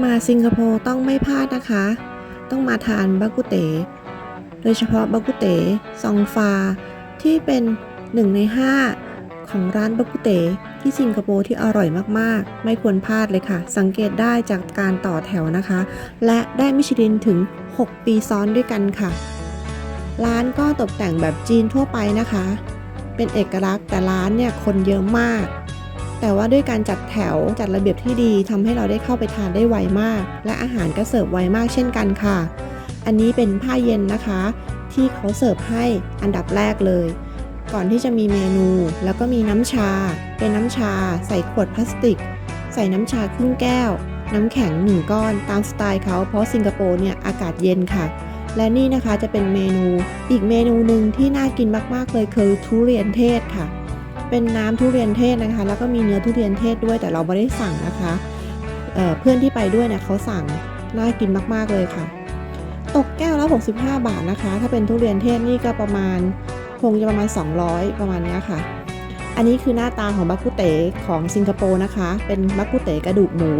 มาสิงคโปร์ต้องไม่พลาดนะคะ ต้องมาทานบักกุเต โดยเฉพาะบักกุเตซองฟา ที่เป็นหนึ่งใน 5 ของร้านบักกุเตที่สิงคโปร์ที่อร่อยมากๆ ไม่ควรพลาดเลยค่ะ สังเกตได้จากการต่อแถวนะคะ และได้มิชลินถึง 6 ปีซ้อนด้วยกันค่ะ ร้านก็ตกแต่งแบบจีนทั่วไปนะคะ เป็นเอกลักษณ์แต่ร้านเนี่ยคนเยอะมาก แต่ว่าด้วยการจัดแถวจัดระเบียบที่ดีทำให้เราได้เข้าไปทานได้ไวมาก และอาหารก็เสิร์ฟไวมากเช่นกันค่ะ อันนี้เป็นผ้าเย็นนะคะ ที่เขาเสิร์ฟให้อันดับแรกเลย ก่อนที่จะมีเมนูแล้วก็มีน้ำชา เป็นน้ำชา ใส่ขวดพลาสติก ใส่น้ำชาครึ่งแก้ว น้ำแข็งหนึ่งก้อนตามสไตล์เขาเพราะสิงคโปร์เนี่ยอากาศเย็นค่ะและนี่นะคะจะเป็นเมนูอีกเมนูหนึ่งที่น่ากินมาก ๆ เลยคือทุเรียนเทศค่ะ เป็นน้ำทุเรียนเทศนะคะ แล้วก็มีเนื้อทุเรียนเทศด้วยแต่เราไม่ได้สั่งนะคะเเพื่อนที่ไปด้วยเนี่ยเขาสั่งน่ากินมากๆเลยค่ะ ตกแก้วละ65 บาทนะคะ ถ้าเป็นทุเรียนเทศนี่ก็ประมาณคงจะประมาณ 200 ประมาณเนี้ยค่ะ อันนี้คือหน้าตาของบักกุเตของสิงคโปร์นะคะ เป็นบักกุเตกระดูกหมู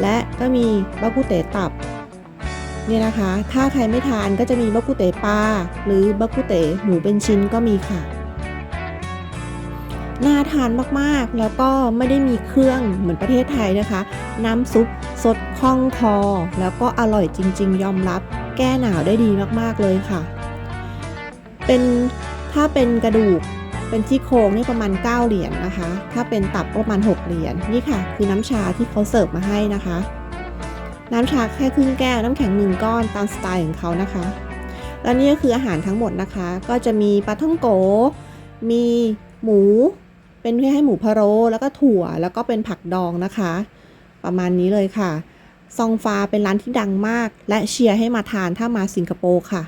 และก็มีบักกุเตตับเนี่ยนะคะ ถ้าใครไม่ทานก็จะมีบักกุเตปลาหรือบักกุเตหมูเป็นชิ้นก็มีค่ะ น่าทานมากๆ แล้วก็ไม่ได้มีเครื่องเหมือนประเทศไทยนะคะ น้ำซุปสดคล่องคอ แล้วก็อร่อยจริง ๆ ยอมรับ แก้หนาวได้ดีมากๆเลยค่ะ เป็นถ้าเป็นกระดูกเป็นที่โครงนี่ประมาณ 9 เหรียญนะคะ ถ้าเป็นตับประมาณ 6 เหรียญนี่ค่ะ คือน้ำชาที่เขาเสิร์ฟมาให้นะคะ น้ำชาแค่ครึ่งแก้วน้ำแข็งหนึ่งก้อนตามสไตล์ของเขานะคะ แล้วนี่ก็คืออาหารทั้งหมดนะคะ ก็จะมีปลาท่องโก มีหมู เป็นเพื่อให้หมูพะโล้แล้วก็ถั่วแล้วก็เป็นผักดองนะคะ ประมาณนี้เลยค่ะ ซองฟาเป็นร้านที่ดังมาก และเชียร์ให้มาทานถ้ามาสิงคโปร์ค่ะ